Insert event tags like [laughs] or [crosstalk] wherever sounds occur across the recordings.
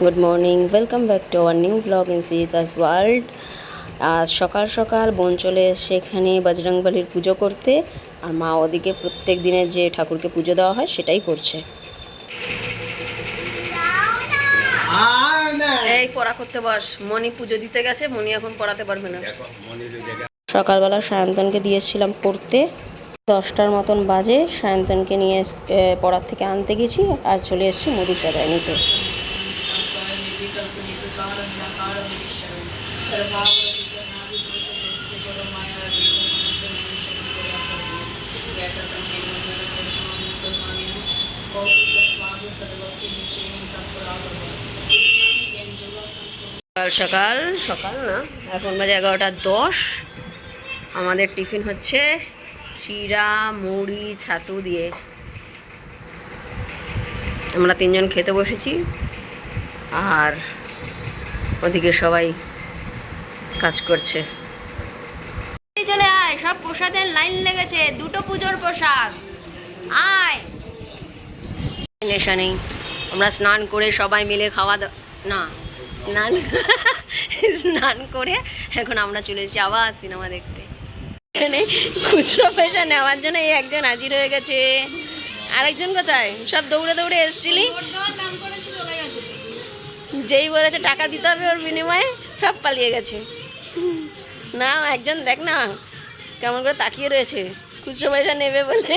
Good morning. Welcome back to our new blog in Sita's world আজ সকাল সকাল বোন চলে এসছে এখানে বজরংবলির পুজো করতে। আর মা ওদিকে প্রত্যেক দিনের যে ঠাকুরকে পুজো দেওয়া হয় সেটাই করছে। এই পড়া করতে বস। মণি পুজো দিতে গেছে মণি এখন পড়াতে পারবে না। সকালবেলা সায়ন্তনকে দিয়েছিলাম পড়তে। দশটার মতন বাজে সায়ন্তনকে নিয়ে এস- পড়ার থেকে আনতে গেছি আর চলে এসেছি মুদি সাদায় নিতে। সকাল সকাল সকাল না? এখন বাজে এগারোটা দশ। আমাদের টিফিন হচ্ছে চিরা মুড়ি, ছাতু দিয়ে। আমরা তিনজন খেতে বসেছি। আর ওদিকে সবাই কাজ করছে। চলে আয় সব প্রসাদের লাইন লেগেছে দুটো পুজোর প্রসাদ। আয়। নেশা নেই আমরা স্নান করে সবাই মিলে খাওয়া দাওয়া না স্নান [laughs] স্নান করে এখন আমরা চলে এসেছি আবার সিনেমা দেখতে। এখানে খুচরো পয়সা নেওয়ার জন্য এই একজন হাজির হয়ে গেছে। আরেকজন কোথায়? সব দৌড়ে দৌড়ে এসছিলি? যেই বলেছে টাকা দিতে হবে, ওর বিনিময়ে সব পালিয়ে গেছে। না, একজন দেখ না, কেমন করে তাকিয়ে রয়েছে। খুচরো পয়সা নেবে বলে।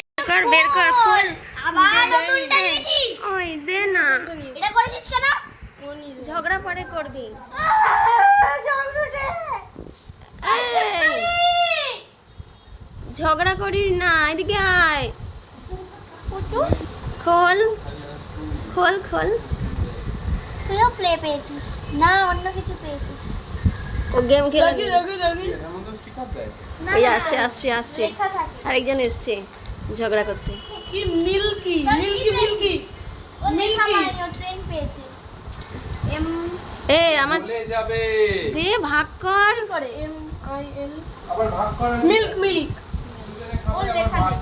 বের কর ফুল! আবার নতুনটা নিয়েছিস ওই দে না। এটা করেছিস কেন? ঝগড়া পরে করবি। ঝগড়ুটে ঝগড়া করিস না এদিকে আয়। খোল খোল খোল। তুইও প্লে পেয়েছিস। না অন্য কিছু পেয়েছিস। ও গেম খেলে এমন তো স্টিকার দেয় এই আসছে আসছে আসছে। আরেকজন এসছে। ঝগড়া করতে। কি মিল্কি? Milky Milky? মিল্কি। ও ট্রেন পেয়েছে। এম এ আমার যাবে। দে ভাগ কর। করে? এম আই এল। আবার ভাগ করে মিল্ক মিল্ক। ওর লেখা নেই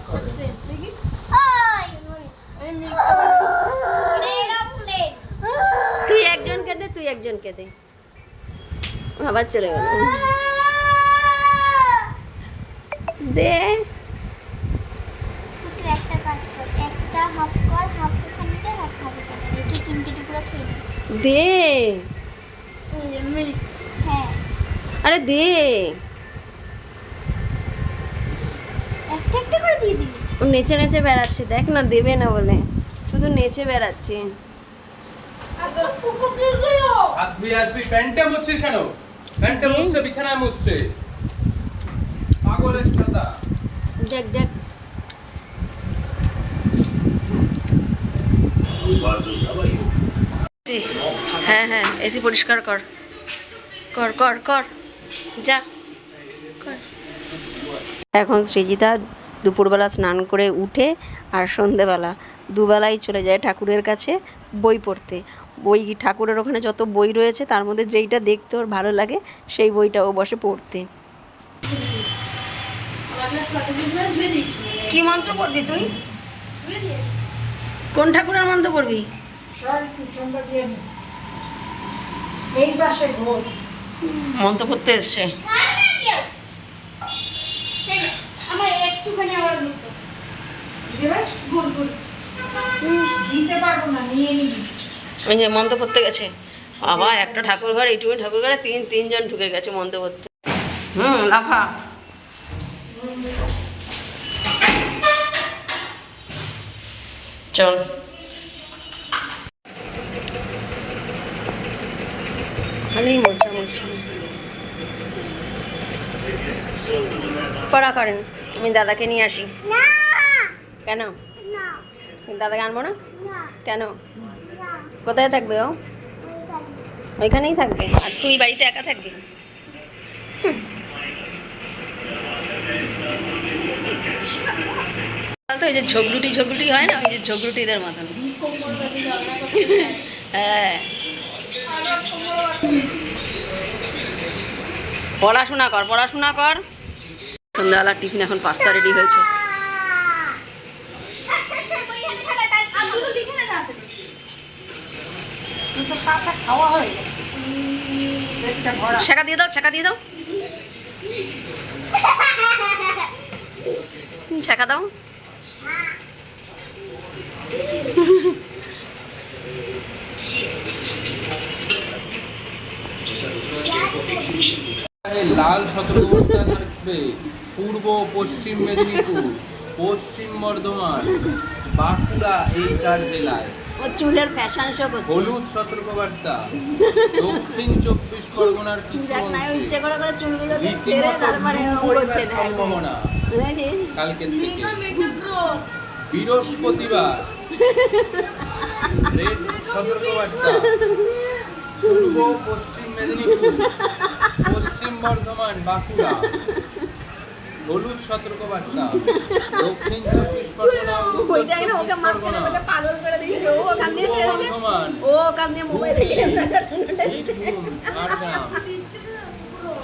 দেখি। আই মিল্ক তুই একজনকে দে তুই একজনকে দে। আবার চলে গেল। [laughs] দে। দে। হ্যাঁ আরে দে। একটা একটা করে দিয়ে দিবি ও নেচে নেচে বেড়াচ্ছে দেখ না দেবে না বলে। শুধু নেচে বেড়াচ্ছে। হাত ধুয়ে আসবি প্যান্টে মুছছিস কেন? প্যান্টে মুছছে বিছানায় মুছছে। পাগলের ছাতা। দেখ দেখ। এসি পরিষ্কার কর। কর কর কর। যা। কর। এখন সৃজিতা দুপুরবেলা স্নান করে উঠে আর সন্ধেবেলা দুবেলাই চলে যায় ঠাকুরের কাছে বই পড়তে। বই ঠাকুরের ওখানে যত বই রয়েছে তার মধ্যে যেইটা দেখতে ওর ভালো লাগে সেই বইটা ও বসে পড়তে। কি মন্ত্র পড়বি তুই? কোন ঠাকুরের মন্ত্র পড়বি? এই পাশে ঘোর। মন্ত্র পড়তে এসছে। আমার একটুখানি আবার দিতে দেবে ঘোর ঘোর। দিতে পারব না নিয়ে নিবি। ওই যে মন্ত্র পড়তে গেছে। বাবা একটা ঠাকুর ঘর এইটুকু ঠাকুর ঘরে তিন তিনজন ঢুকে গেছে মন্ত্র পড়তে হুম লাফা। চল। খালি মোছা মোছা পড়া করেন আমি দাদাকে নিয়ে আসি। কেন? দাদাকে আনব না না। কেন? কোথায় থাকবে ও? ওইখানেই থাকবে। আর তুই বাড়িতে একা থাকবি? তো ওই যে ঝগড়ুটি ঝগড়ুটি হয় না? ওই যে ঝগড়ুটিদের মতন। হ্যাঁ। পড়াশোনা কর পড়াশোনা কর। সন্ধ্যাবেলা টিফিন এখন পাস্তা রেডি হয়েছে। হয়ে ছেঁকা দিয়ে দাও, ছেঁকা দিয়ে দাও। ছেঁকা দাও। লাল সতর্কবার্তা থাকবে পূর্ব পশ্চিম মেদিনীপুর পশ্চিম বর্ধমান বাঁকুড়া এই চার জেলায়। চুলের ফ্যাশন শো করছে। হলুদ সতর্কবার্তা দক্ষিণ চব্বিশ পরগনার কিছু দেখ ইচ্ছে করে করে চুলগুলো ছেড়ে তারপরে লু ও পরিবার করছে দেখ। সম্ভাবনা কালকের থেকে। বৃহস্পতিবার রেড সতর্কবার্তা পূর্ব পশ্চিম মেদিনীপুর পশ্চিম বর্ধমান বাঁকুড়া হলুদ সতর্কবার্তা দক্ষিণ চব্বিশ পরগনা বর্ধমান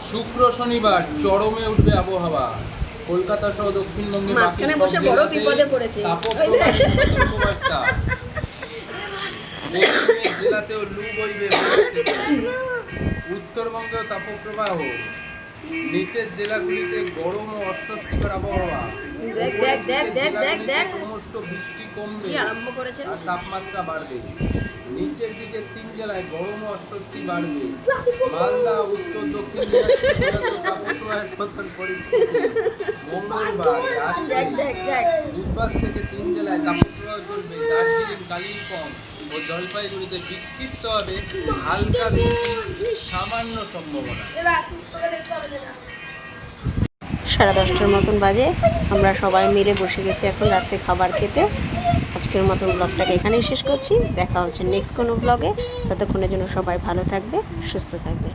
শুক্র শনিবার চরমে উঠবে আবহাওয়া। কলকাতা সহ দক্ষিণবঙ্গে মাঝখানে বসে বড় বিপদে পড়েছে। জেলাতেও লু বইবে উত্তরবঙ্গেও তাপপ্রবাহ। নিচের জেলাগুলিতে গরম ও অস্বস্তিকর আবহাওয়া। দেখ, দেখ, দেখ, দেখ, দেখ, দেখ। ক্রমশ বৃষ্টি কমবে আরম্ভ করেছে? আর তাপমাত্রা বাড়বে। নিচের দিকে তিন জেলায় গরম ও অস্বস্তি বাড়বে। মালদা উত্তর দক্ষিণ বুধবার থেকে তিন জেলায় তাপপ্রবাহ চলবে। দার্জিলিং কালিম্পং ও জলপাইগুড়িতে বিক্ষিপ্ত হবে হালকা বৃষ্টির সামান্য সম্ভাবনা। সাড়ে দশটার মতন বাজে। আমরা সবাই মিলে বসে গেছি এখন রাত্রে খাবার খেতে। আজকের মতন ব্লগটাকে এখানেই শেষ করছি। দেখা হচ্ছে নেক্সট কোনো ব্লগে ততক্ষণের জন্য সবাই ভালো থাকবে, সুস্থ থাকবে।